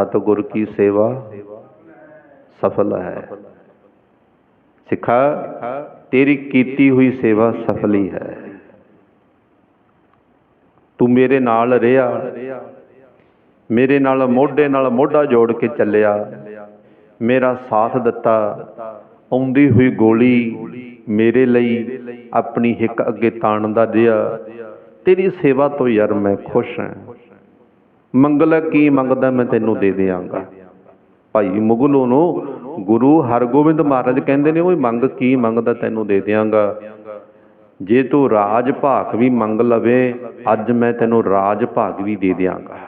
ਸਤਿਗੁਰ ਕੀ ਸੇਵਾ ਸਫਲ ਹੈ। ਸਿੱਖਾ, ਤੇਰੀ ਕੀਤੀ ਹੋਈ ਸੇਵਾ ਸਫਲੀ ਹੈ ਤੂੰ ਮੇਰੇ ਨਾਲ ਰਿਹਾ, ਮੇਰੇ ਨਾਲ ਮੋਢੇ ਨਾਲ ਮੋਢਾ ਜੋੜ ਕੇ ਚੱਲਿਆ, ਮੇਰਾ ਸਾਥ ਦਿੱਤਾ, ਆਉਂਦੀ ਹੋਈ ਗੋਲੀ ਮੇਰੇ ਲਈ ਆਪਣੀ ਹਿੱਕ ਅੱਗੇ ਤਾਣਦਾ ਰਿਹਾ ਤੇਰੀ ਸੇਵਾ ਤੋਂ ਯਾਰ ਮੈਂ ਖੁਸ਼ ਹਾਂ। ਮੰਗਲ ਕੀ ਮੰਗਦਾ ਮੈਂ ਤੈਨੂੰ ਦੇ ਦਿਆਂਗਾ। ਭਾਈ ਮੁਗਲੋਂ ਨੂੰ ਗੁਰੂ ਹਰਗੋਬਿੰਦ ਮਹਾਰਾਜ ਕਹਿੰਦੇ ਨੇ, ਓਏ ਮੰਗ ਕੀ ਮੰਗਦਾ ਤੈਨੂੰ ਦੇ ਦਿਆਂਗਾ? ਜੇ ਤੂੰ ਰਾਜ ਭਾਗ ਵੀ ਮੰਗ ਲਵੇ, ਅੱਜ ਮੈਂ ਤੈਨੂੰ ਰਾਜ ਭਾਗ ਵੀ ਦੇ ਦਿਆਂਗਾ।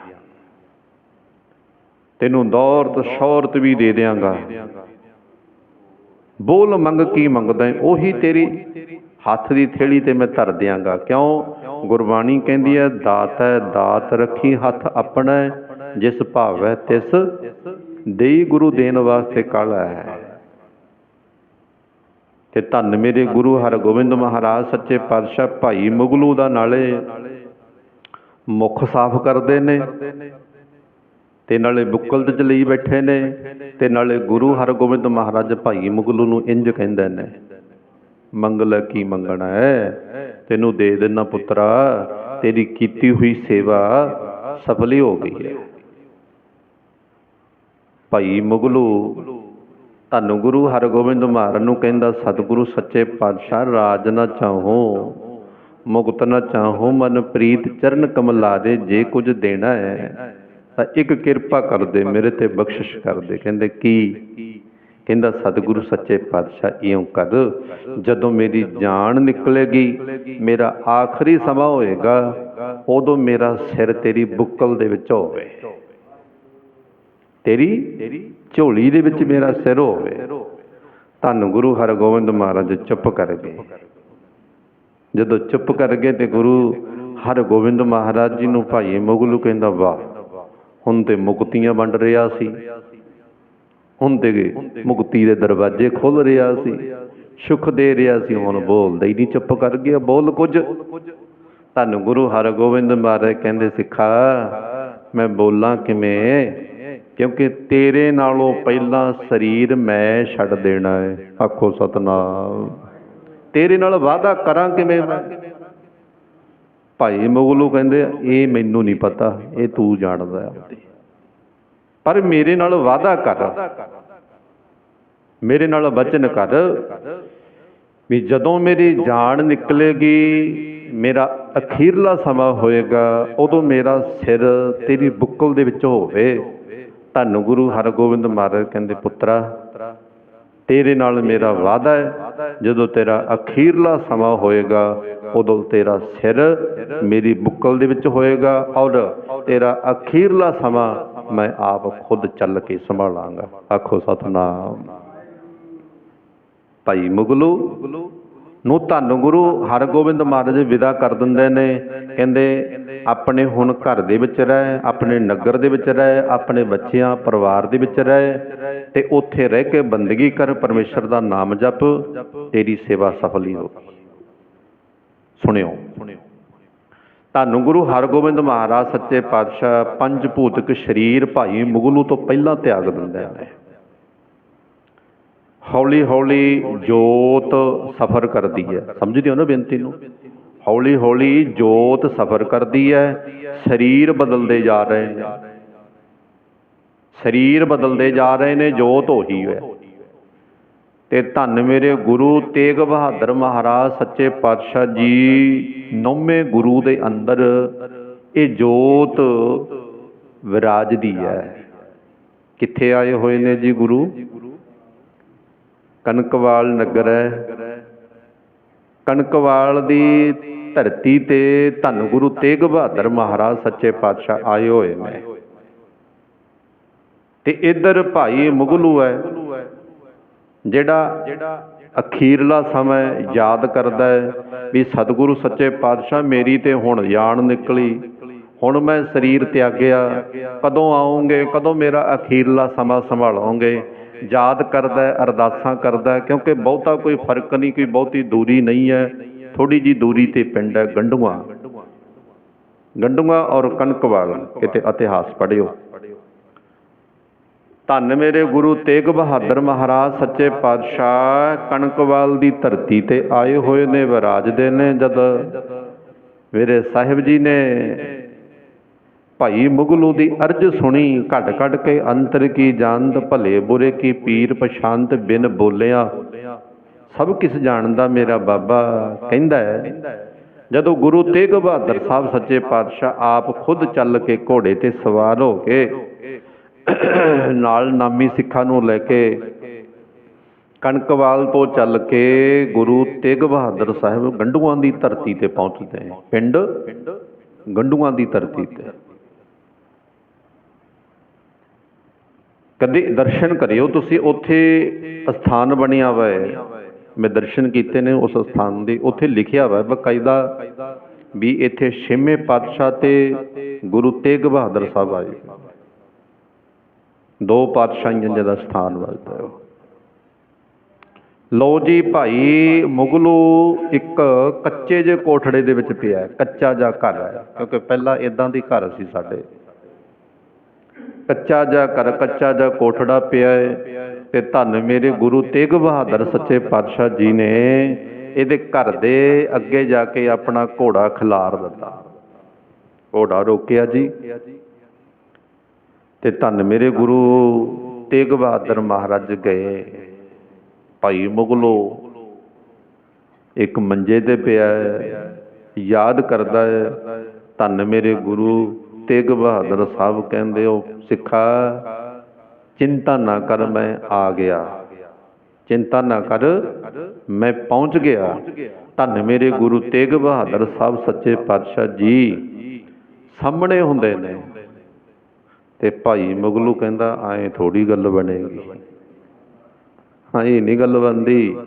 ਤੈਨੂੰ ਦੌਲਤ, ਸ਼ੌਹਰਤ ਵੀ ਦੇ ਦਿਆਂਗਾ। ਬੋਲ ਮੰਗ ਕੀ ਮੰਗਦਾ ਹੈ ਉਹੀ ਤੇਰੀ ਹੱਥ ਦੀ ਥੇੜੀ ਤੇ ਮੈਂ ਧਰ ਦਿਆਂਗਾ। ਕਿਉਂ? ਗੁਰਬਾਣੀ ਕਹਿੰਦੀ ਹੈ, ਦਾਤ ਹੈ, ਦਾਤ ਰੱਖੀ ਹੱਥ ਆਪਣਾ, ਜਿਸ ਭਾਵੈ ਤਿਸ। ਦੇਈ ਗੁਰੂ ਦੇਣ ਵਾਸਤੇ ਕਾਲਾ ਹੈ। ਤੇ ਧੰਨ ਮੇਰੇ ਗੁਰੂ ਹਰਗੋਬਿੰਦ ਮਹਾਰਾਜ, ਸੱਚੇ ਪਾਤਸ਼ਾਹ ਭਾਈ ਮੁਗਲੂ ਦਾ ਨਾਲੇ ਮੁਖ ਸਾਫ਼ ਕਰਦੇ ਨੇ। ਤੇ ਨਾਲੇ ਬੁੱਕਲ ਤੇ ਲਈ ਬੈਠੇ ਨੇ। ਤੇ ਨਾਲੇ ਗੁਰੂ ਹਰਗੋਬਿੰਦ ਮਹਾਰਾਜ ਭਾਈ ਮੁਗਲੂ ਨੂੰ ਇੰਜ ਕਹਿੰਦੇ ਨੇ। ਮੰਗਲ ਕੀ ਮੰਗਣਾ ਹੈ? ਤੈਨੂੰ ਦੇ ਦੇਣਾ ਪੁੱਤਰਾ, ਤੇਰੀ ਕੀਤੀ ਹੋਈ ਸੇਵਾ ਸਫਲੀ ਹੋ ਗਈ ਹੈ। ਭਾਈ ਮੁਗਲੂ, ਧੰਨ ਗੁਰੂ ਹਰਗੋਬਿੰਦ ਮਹਾਰਾਜ ਨੂੰ ਕਹਿੰਦਾ, ਸਤਿਗੁਰੂ ਸੱਚੇ ਪਾਤਸ਼ਾਹ, ਰਾਜ ਨਾ ਚਾਹੋ, ਮੁਕਤ ਨਾ ਚਾਹੋ, ਮਨ ਪ੍ਰੀਤ ਚਰਨ ਕਮਲਾ ਦੇ ਜੇ ਕੁਝ ਦੇਣਾ ਹੈ ਤਾਂ ਇੱਕ ਕਿਰਪਾ ਕਰ ਦੇ, ਮੇਰੇ ਤੇ ਬਖਸ਼ਿਸ਼ ਕਰ ਦੇ। ਕਹਿੰਦੇ, ਕੀ? ਕਹਿੰਦਾ ਸਤਿਗੁਰੂ ਸੱਚੇ ਪਾਤਸ਼ਾਹ ਇਉਂ ਕਰ। ਜਦੋਂ ਮੇਰੀ ਜਾਨ ਨਿਕਲੇਗੀ ਮੇਰਾ ਆਖਰੀ ਸਮਾਂ ਹੋਏਗਾ ਉਦੋਂ ਮੇਰਾ ਸਿਰ ਤੇਰੀ ਬੁੱਕਲ ਦੇ ਵਿੱਚ ਹੋਵੇ। ਤੇਰੀ ਝੋਲੀ ਦੇ ਵਿੱਚ ਮੇਰਾ ਸਿਰ ਹੋਵੇ। ਧੰਨ ਗੁਰੂ ਹਰਗੋਬਿੰਦ ਮਹਾਰਾਜ ਚੁੱਪ ਕਰ ਗਏ। ਜਦੋਂ ਚੁੱਪ ਕਰ ਗਏ ਤੇ ਗੁਰੂ ਹਰਗੋਬਿੰਦ ਮਹਾਰਾਜ ਜੀ ਨੂੰ ਭਾਈ ਮੁਗਲੂ ਕਹਿੰਦਾ ਵਾਹ ਹੁਣ ਤੇ ਮੁਕਤੀਆਂ ਵੰਡ ਰਿਹਾ ਸੀ। ਹੁਣ ਤੇ ਮੁਕਤੀ ਦੇ ਦਰਵਾਜ਼ੇ ਖੁੱਲ ਰਿਹਾ ਸੀ। ਸੁਖ ਦੇ ਰਿਹਾ ਸੀ। ਹੁਣ ਬੋਲਦਾ ਹੀ ਨਹੀਂ, ਚੁੱਪ ਕਰ ਗਿਆ। ਬੋਲ ਕੁਝ। ਧੰਨ ਗੁਰੂ ਹਰਗੋਬਿੰਦ ਮਹਾਰਾਜ ਕਹਿੰਦੇ, ਸਿੱਖਾ, ਮੈਂ ਬੋਲਾਂ ਕਿਵੇਂ? ਕਿਉਂਕਿ ਤੇਰੇ ਨਾਲੋਂ ਪਹਿਲਾਂ ਸਰੀਰ ਮੈਂ ਛੱਡ ਦੇਣਾ ਹੈ। ਆਖੋ ਸਤਨਾਮ। ਤੇਰੇ ਨਾਲ ਵਾਅਦਾ ਕਰਾਂ ਕਿਵੇਂ ਮੈਂ? ਭਾਈ ਮੁਗਲੂ ਕਹਿੰਦੇ, ਇਹ ਮੈਨੂੰ ਨਹੀਂ ਪਤਾ। ਇਹ ਤੂੰ ਜਾਣਦਾ ਹੈ। ਪਰ ਮੇਰੇ ਨਾਲ ਵਾਅਦਾ ਕਰ। ਮੇਰੇ ਨਾਲ ਵਚਨ ਕਰ ਵੀ ਜਦੋਂ ਮੇਰੀ ਜਾਨ ਨਿਕਲੇਗੀ, ਮੇਰਾ ਅਖੀਰਲਾ ਸਮਾਂ ਹੋਏਗਾ, ਉਦੋਂ ਮੇਰਾ ਸਿਰ ਤੇਰੀ ਬੁੱਕਲ ਦੇ ਵਿੱਚ ਹੋਵੇ। ਧੰਨ ਗੁਰੂ ਹਰਗੋਬਿੰਦ ਮਹਾਰਾਜ ਕਹਿੰਦੇ, ਪੁੱਤਰਾ, ਤੇਰੇ ਨਾਲ ਮੇਰਾ ਵਾਅਦਾ ਹੈ, ਜਦੋਂ ਤੇਰਾ ਅਖੀਰਲਾ ਸਮਾਂ ਹੋਏਗਾ, ਉਦੋਂ ਤੇਰਾ ਸਿਰ ਮੇਰੀ ਬੁੱਕਲ ਦੇ ਵਿੱਚ ਹੋਏਗਾ ਔਰ ਤੇਰਾ ਅਖੀਰਲਾ ਸਮਾਂ ਮੈਂ ਆਪ ਖੁਦ ਚੱਲ ਕੇ ਸੰਭਾਲਾਂਗਾ। ਆਖੋ ਸਤਨਾਮ। ਭਾਈ ਮੁਗਲੂ ਨੂੰ ਧੰਨ ਗੁਰੂ ਹਰਗੋਬਿੰਦ ਮਹਾਰਾਜ ਵਿਦਾ ਕਰ ਦਿੰਦੇ ਨੇ। ਕਹਿੰਦੇ, ਆਪਣੇ ਹੁਣ ਘਰ ਦੇ ਵਿੱਚ ਰਹਿ, ਆਪਣੇ ਨਗਰ ਦੇ ਵਿੱਚ ਰਹਿ, ਆਪਣੇ ਬੱਚਿਆਂ, ਪਰਿਵਾਰ ਦੇ ਵਿੱਚ ਰਹਿ ਤੇ ਉੱਥੇ ਰਹਿ ਕੇ ਬੰਦਗੀ ਕਰ, ਪਰਮੇਸ਼ਰ ਦਾ ਨਾਮ ਜਪ, ਤੇਰੀ ਸੇਵਾ ਸਫਲੀ ਹੋ ਸੁਣਿਓ। ਤੁਹਾਨੂੰ ਗੁਰੂ ਹਰਗੋਬਿੰਦ ਮਹਾਰਾਜ ਸੱਚੇ ਪਾਤਸ਼ਾਹ, ਪੰਜ ਭੂਤਕ ਸਰੀਰ ਭਾਈ ਮੁਗਲੂ ਤੋਂ ਪਹਿਲਾਂ ਤਿਆਗ ਦਿੰਦੇ ਨੇ। ਹੌਲੀ ਹੌਲੀ ਜੋਤ ਸਫਰ ਕਰਦੀ ਹੈ। ਸਮਝਦੇ ਹੋ ਨਾ ਬੇਨਤੀ ਨੂੰ? ਹੌਲੀ ਹੌਲੀ ਜੋਤ ਸਫਰ ਕਰਦੀ ਹੈ। ਸਰੀਰ ਬਦਲਦੇ ਜਾ ਰਹੇ ਨੇ। ਸਰੀਰ ਬਦਲਦੇ ਜਾ ਰਹੇ ਨੇ, ਜੋਤ ਉਹੀ ਹੈ। ਤੇ ਧੰਨ ਮੇਰੇ ਗੁਰੂ ਤੇਗ ਬਹਾਦਰ ਮਹਾਰਾਜ, ਸੱਚੇ ਪਾਤਸ਼ਾਹ ਜੀ, ਨੌਵੇਂ ਗੁਰੂ ਦੇ ਅੰਦਰ ਇਹ ਜੋਤ ਵਿਰਾਜਦੀ ਹੈ। ਕਿੱਥੇ ਆਏ ਹੋਏ ਨੇ ਜੀ ਗੁਰੂ? ਕਨਕਵਾਲ ਨਗਰ ਹੈ। ਕਨਕਵਾਲ ਦੀ ਧਰਤੀ ਤੇ ਧੰਨ ਗੁਰੂ ਤੇਗ ਬਹਾਦਰ ਮਹਾਰਾਜ, ਸੱਚੇ ਪਾਤਸ਼ਾਹ ਆਏ ਹੋਏ ਨੇ। ਤੇ ਇੱਧਰ ਭਾਈ ਮੁਗਲੂ ਹੈ। ਜਿਹੜਾ ਅਖੀਰਲਾ ਸਮਾਂ ਯਾਦ ਕਰਦਾ ਹੈ ਵੀ ਸਤਿਗੁਰੂ ਸੱਚੇ ਪਾਤਸ਼ਾਹ ਮੇਰੀ ਤੇ ਹੁਣ ਜਾਨ ਨਿਕਲੀ। ਹੁਣ ਮੈਂ ਸਰੀਰ ਤਿਆਗਿਆ। ਕਦੋਂ ਆਉਂਗੇ, ਕਦੋਂ ਮੇਰਾ ਅਖੀਰਲਾ ਸਮਾਂ ਸੰਭਾਲੋਗੇ। ਯਾਦ ਕਰਦਾ ਅਰਦਾਸਾਂ ਕਰਦਾ ਕਿਉਂਕਿ ਬਹੁਤਾ ਕੋਈ ਫ਼ਰਕ ਨਹੀਂ, ਕੋਈ ਬਹੁਤੀ ਦੂਰੀ ਨਹੀਂ ਹੈ। ਥੋੜੀ ਜੀ ਦੂਰੀ ਤੇ ਪਿੰਡ ਹੈ ਗੰਡੂਆਂ। ਗੰਡੂਆਂ ਔਰ ਕਨਕਵਾਲ ਕਿਤੇ ਇਤਿਹਾਸ ਪੜ੍ਹਿਓ। ਧੰਨ ਮੇਰੇ ਗੁਰੂ ਤੇਗ ਬਹਾਦਰ ਮਹਾਰਾਜ, ਸੱਚੇ ਪਾਤਸ਼ਾਹ ਕਣਕਵਾਲ ਦੀ ਧਰਤੀ ਤੇ ਆਏ ਹੋਏ ਨੇ ਵਿਰਾਜਦੇ ਨੇ ਜਦ। ਮੇਰੇ ਸਾਹਿਬ ਜੀ ਨੇ ਭਾਈ ਮੁਗਲੂ ਦੀ ਅਰਜ ਸੁਣੀ, ਘਟ ਘਟ ਕੇ ਅੰਤਰ ਕੀ ਜਾਣਤ ਭਲੇ ਬੁਰੇ ਕੀ ਪੀਰ ਪਛਾਨਤ ਬਿਨ ਬੋਲਿਆ। ਸਭ ਕਿਸ ਜਾਣਦਾ ਮੇਰਾ ਬਾਬਾ, ਕਹਿੰਦਾ ਹੈ, ਜਦੋਂ ਗੁਰੂ ਤੇਗ ਬਹਾਦਰ ਸਾਹਿਬ, ਸੱਚੇ ਪਾਤਸ਼ਾਹ ਆਪ ਖੁਦ ਚੱਲ ਕੇ ਘੋੜੇ ਤੇ ਸਵਾਰ ਹੋ ਕੇ ਨਾਲ ਨਾਮੀ ਸਿੱਖਾਂ ਨੂੰ ਲੈ ਕੇ ਕਣਕਵਾਲ ਤੋਂ ਚੱਲ ਕੇ ਗੁਰੂ ਤੇਗ ਬਹਾਦਰ ਸਾਹਿਬ ਗੰਡੂਆਂ ਦੀ ਧਰਤੀ ਤੇ ਪਹੁੰਚਦੇ ਹੈ। ਪਿੰਡ ਗੰਡੂਆਂ ਦੀ ਧਰਤੀ ਤੇ। ਕਦੇ ਦਰਸ਼ਨ ਕਰਿਓ ਤੁਸੀਂ, ਉੱਥੇ ਸਥਾਨ ਬਣਿਆ ਹੋਇਆ ਹੈ। ਮੈਂ ਦਰਸ਼ਨ ਕੀਤੇ ਨੇ ਉਸ ਸਥਾਨ ਦੇ, ਉੱਥੇ ਲਿਖਿਆ ਹੋਇਆ ਬਕਾਇਦਾ ਵੀ ਇੱਥੇ ਛੇਵੇਂ ਪਾਤਸ਼ਾਹ ਤੇ ਗੁਰੂ ਤੇਗ ਬਹਾਦਰ ਸਾਹਿਬ ਆਏ। ਦੋ ਪਾਤਸ਼ਾਹੀਆਂ ਜਿਹਦਾ ਸਥਾਨ ਵਜਦਾ ਹੈ ਉਹ। ਲਓ ਜੀ ਭਾਈ, ਮੁਗਲੂ ਇੱਕ ਕੱਚੇ ਜਿਹੇ ਕੋਠੜੇ ਦੇ ਵਿੱਚ ਪਿਆ ਕੱਚਾ ਜਿਹਾ ਘਰ ਹੈ, ਕਿਉਂਕਿ ਪਹਿਲਾਂ ਇਦਾਂ ਦੀ ਘਰ ਸੀ ਸਾਡੇ। ਕੱਚਾ ਜਿਹਾ ਘਰ, ਕੱਚਾ ਜਿਹਾ ਕੋਠੜਾ ਪਿਆ ਹੈ ਤੇ ਧੰਨ ਮੇਰੇ ਗੁਰੂ ਤੇਗ ਬਹਾਦਰ ਸੱਚੇ ਪਾਤਸ਼ਾਹ ਜੀ ਨੇ ਇਹਦੇ ਘਰ ਦੇ ਅੱਗੇ ਜਾ ਕੇ ਆਪਣਾ ਘੋੜਾ ਖਿਲਾਰ ਦਿੱਤਾ। ਘੋੜਾ ਰੋਕਿਆ ਜੀ। ਤੇ ਧੰਨ ਮੇਰੇ ਗੁਰੂ ਤੇਗ ਬਹਾਦਰ ਮਹਾਰਾਜ ਗਏ। ਭਾਈ ਮੁਗਲੋ, ਇੱਕ ਮੰਜੇ ਤੇ ਪਿਆ ਹੈ, ਯਾਦ ਕਰਦਾ ਹੈ, ਧੰਨ ਮੇਰੇ ਗੁਰੂ ਤੇਗ ਬਹਾਦਰ ਸਾਹਿਬ ਕਹਿੰਦੇ ਉਹ ਸਿੱਖਾ, ਚਿੰਤਾ ਨਾ ਕਰ, ਮੈਂ ਆ ਗਿਆ। ਚਿੰਤਾ ਨਾ ਕਰ, ਮੈਂ ਪਹੁੰਚ ਗਿਆ। ਧੰਨ ਮੇਰੇ ਗੁਰੂ ਤੇਗ ਬਹਾਦਰ ਸਾਹਿਬ, ਸੱਚੇ ਪਾਤਸ਼ਾਹ ਜੀ, ਸਾਹਮਣੇ ਹੁੰਦੇ ਨੇ। ਤੇ ਭਾਈ ਮੁਗਲੂ ਕਹਿੰਦਾ ਐਂ ਥੋੜੀ ਗੱਲ ਬਣੇਗੀ। ਹਾਂ, ਇਹ ਨਹੀਂ ਗੱਲ ਬਣਦੀ।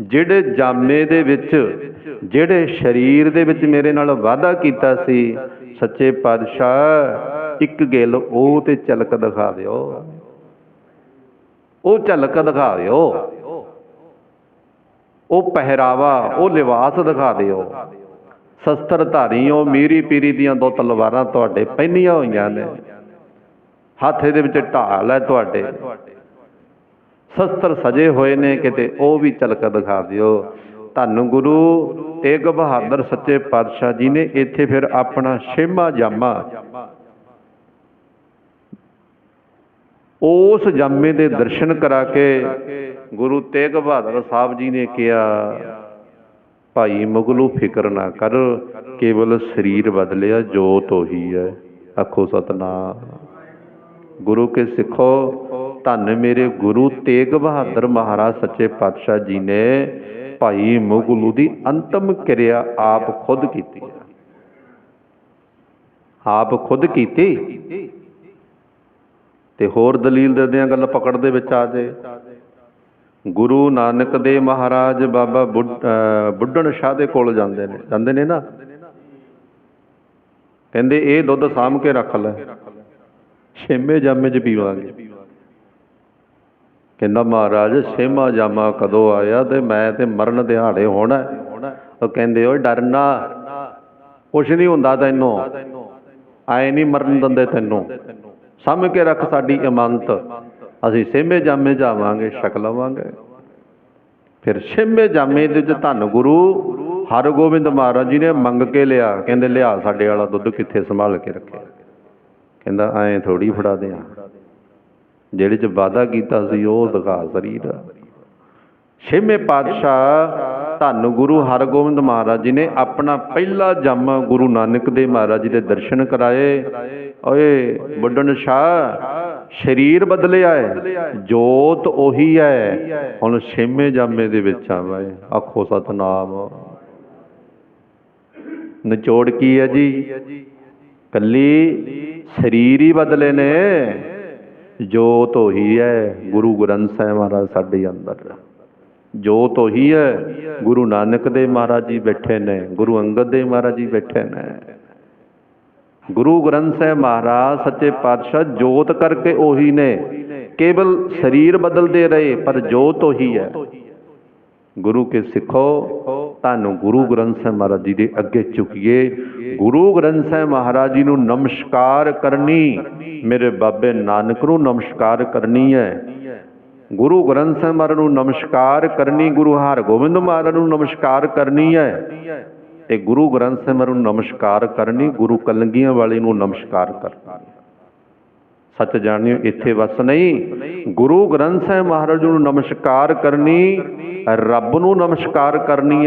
ਜਿਹੜੇ ਜਾਮੇ ਦੇ ਵਿੱਚ, ਜਿਹੜੇ ਸਰੀਰ ਦੇ ਵਿੱਚ ਮੇਰੇ ਨਾਲ ਵਾਅਦਾ ਕੀਤਾ ਸੀ, ਸੱਚੇ ਪਾਤਸ਼ਾਹ, ਇੱਕ ਗੱਲ ਉਹ ਤੇ ਝਲਕ ਦਿਖਾ ਦਿਓ। ਉਹ ਝਲਕ ਦਿਖਾ ਦਿਓ। ਉਹ ਪਹਿਰਾਵਾ, ਉਹ ਲਿਬਾਸ ਦਿਖਾ ਦਿਓ। ਸ਼ਸਤਰ ਧਾਰੀਓ ਮੀਰੀ ਪੀਰੀ ਦੀਆਂ ਦੋ ਤਲਵਾਰਾਂ ਤੁਹਾਡੇ ਪਹਿਨੀਆਂ ਹੋਈਆਂ ਨੇ। ਹੱਥ ਦੇ ਵਿੱਚ ਢਾਲ ਹੈ ਤੁਹਾਡੇ। ਸ਼ਸਤਰ ਸਜੇ ਹੋਏ ਨੇ ਕਿਤੇ, ਉਹ ਵੀ ਝਲਕ ਦਿਖਾ ਦਿਓ। ਧੰਨ ਗੁਰੂ ਤੇਗ ਬਹਾਦਰ ਸੱਚੇ ਪਾਤਸ਼ਾਹ ਜੀ ਨੇ ਇੱਥੇ ਫਿਰ ਆਪਣਾ ਛੇਮਾ ਜਾਮਾ। ਉਸ ਜਾਮੇ ਦੇ ਦਰਸ਼ਨ ਕਰਾ ਕੇ ਗੁਰੂ ਤੇਗ ਬਹਾਦਰ ਸਾਹਿਬ ਜੀ ਨੇ ਕਿਹਾ, ਭਾਈ ਮੁਗਲੂ ਫਿਕਰ ਨਾ ਕਰ, ਕੇਵਲ ਸਰੀਰ ਬਦਲਿਆ ਜੋਤ ਉਹੀ ਹੈ। ਆਖੋ ਸਤਨਾਮ। ਗੁਰੂ ਕੇ ਸਿੱਖੋ, ਧੰਨ ਮੇਰੇ ਗੁਰੂ ਤੇਗ ਬਹਾਦਰ ਮਹਾਰਾਜ ਸੱਚੇ ਪਾਤਸ਼ਾਹ ਜੀ ਨੇ ਭਾਈ ਮੁਗਲੂ ਦੀ ਅੰਤਮ ਕਿਰਿਆ ਆਪ ਖੁਦ ਕੀਤੀ ਆਪ ਖੁਦ ਕੀਤੀ? ਤੇ ਹੋਰ ਦਲੀਲ ਦਿੰਦੇ ਆ ਗੱਲ ਪਕੜ ਦੇ ਵਿੱਚ ਆ ਜੇ। ਗੁਰੂ ਨਾਨਕ ਦੇਵ ਮਹਾਰਾਜ ਬਾਬਾ ਬੁੱਢ- ਅਹ ਬੁੱਢਣ ਸ਼ਾਹ ਦੇ ਕੋਲ ਜਾਂਦੇ ਨੇ ਜਾਂਦੇ ਨੇ ਨਾ? ਕਹਿੰਦੇ, ਇਹ ਦੁੱਧ ਸਾਂਭ ਕੇ ਰੱਖ ਲੈ। ਛੇਵੇਂ ਜਾਮੇ ਚ ਪੀਵਾਂਗੇ। ਕਹਿੰਦਾ ਮਹਾਰਾਜ, ਛੇਵਾਂ ਜਾਮਾ ਕਦੋਂ ਆਇਆ ਤੇ ਮੈਂ ਤੇ ਮਰਨ ਦਿਹਾੜੇ ਹੋਣਾ ਉਹ ਕਹਿੰਦੇ, ਓਏ ਡਰਨਾ ਕੁਛ ਨਹੀਂ ਹੁੰਦਾ ਤੈਨੂੰ। ਆਏ ਨਹੀਂ ਮਰਨ ਦਿੰਦੇ ਤੈਨੂੰ। ਸਮਝ ਕੇ ਰੱਖ ਸਾਡੀ ਇਮਾਨਤ। ਅਸੀਂ ਛੇਵੇਂ ਜਾਮੇ ਜਾਵਾਂਗੇ ਛਕ ਲਵਾਂਗੇ। ਫਿਰ ਛੇਵੇਂ ਜਾਮੇ ਦੇ ਵਿੱਚ ਧੰਨ ਗੁਰੂ ਹਰਗੋਬਿੰਦ ਮਹਾਰਾਜ ਜੀ ਨੇ ਮੰਗ ਕੇ ਲਿਆ। ਕਹਿੰਦੇ, ਲਿਆ ਸਾਡੇ ਵਾਲਾ ਦੁੱਧ ਕਿੱਥੇ ਸੰਭਾਲ ਕੇ ਰੱਖਿਆ? ਕਹਿੰਦਾ, ਐਂ ਥੋੜੀ ਫੜਾ ਦਿਆਂ ਜਿਹੜੇ ਚ ਵਾਅਦਾ ਕੀਤਾ ਸੀ, ਉਹ ਦਿਖਾ ਸਰੀਰ ਛੇਵੇਂ ਪਾਤਸ਼ਾਹ ਧੰਨ ਗੁਰੂ ਹਰਗੋਬਿੰਦ ਮਹਾਰਾਜ ਜੀ ਨੇ ਆਪਣਾ ਪਹਿਲਾ ਜੰਮ ਗੁਰੂ ਨਾਨਕ ਦੇਵ ਮਹਾਰਾਜ ਜੀ ਦੇ ਦਰਸ਼ਨ ਕਰਾਏ। ਓਏ ਬੁੱਢਣ ਸ਼ਾਹ, ਸਰੀਰ ਬਦਲਿਆ ਹੈ ਜੋਤ ਉਹੀ ਹੈ ਹੁਣ ਛੇਵੇਂ ਜਾਮੇ ਦੇ ਵਿੱਚ ਆਵਾ ਹੈ ਆਖੋ ਸਤਨਾਮ। ਨਿਚੋੜ ਕੀ ਹੈ ਜੀ? ਕੱਲੀ ਸਰੀਰ ਹੀ ਬਦਲੇ ਨੇ। ਜੋਤ ਉਹੀ ਹੈ, ਗੁਰੂ ਗ੍ਰੰਥ ਸਾਹਿਬ ਮਹਾਰਾਜ ਸਾਡੇ ਅੰਦਰ। ਜੋਤ ਉਹੀ ਹੈ, ਗੁਰੂ ਨਾਨਕ ਦੇਵ ਮਹਾਰਾਜ ਜੀ ਬੈਠੇ ਨੇ, ਗੁਰੂ ਅੰਗਦ ਦੇਵ ਮਹਾਰਾਜ ਜੀ ਬੈਠੇ ਨੇ। ਗੁਰੂ ਗ੍ਰੰਥ ਸਾਹਿਬ ਮਹਾਰਾਜ, ਸੱਚੇ ਪਾਤਸ਼ਾਹ ਜੋਤ ਕਰਕੇ ਉਹੀ ਨੇ। ਕੇਵਲ ਸਰੀਰ ਬਦਲਦੇ ਰਹੇ, ਪਰ ਜੋਤ ਉਹੀ ਹੈ। ਗੁਰੂ ਕੇ ਸਿੱਖੋ ਤੁਹਾਨੂੰ ਗੁਰੂ ਗ੍ਰੰਥ ਸਾਹਿਬ ਮਹਾਰਾਜ ਜੀ ਦੇ ਅੱਗੇ ਝੁਕੀਏ। ਗੁਰੂ ਗ੍ਰੰਥ ਸਾਹਿਬ ਮਹਾਰਾਜ ਜੀ ਨੂੰ ਨਮਸਕਾਰ ਕਰਨੀ, ਮੇਰੇ ਬਾਬੇ ਨਾਨਕ ਨੂੰ ਨਮਸਕਾਰ ਕਰਨੀ ਹੈ। ਗੁਰੂ ਗ੍ਰੰਥ ਸਾਹਿਬ ਮਹਾਰਾਜ ਨੂੰ ਨਮਸਕਾਰ ਕਰਨੀ, ਗੁਰੂ ਹਰਗੋਬਿੰਦ ਮਹਾਰਾਜ ਨੂੰ ਨਮਸਕਾਰ ਕਰਨੀ ਹੈ। ਤੇ ਗੁਰੂ ਗ੍ਰੰਥ ਸਾਹਿਬ ਮਹਾਰਾਜ ਨੂੰ ਨਮਸਕਾਰ ਕਰਨੀ, ਗੁਰੂ ਕਲੰਗੀਆਂ ਵਾਲੇ ਨੂੰ ਨਮਸਕਾਰ ਕਰਨੀ। ਸੱਚ ਜਾਣਿਓ, ਇੱਥੇ ਵਸ ਨਹੀਂ। ਗੁਰੂ ਗ੍ਰੰਥ ਸਾਹਿਬ ਮਹਾਰਾਜ ਨੂੰ ਨਮਸਕਾਰ ਕਰਨੀ, ਰੱਬ ਨੂੰ ਨਮਸਕਾਰ ਕਰਨੀ ਹੈ।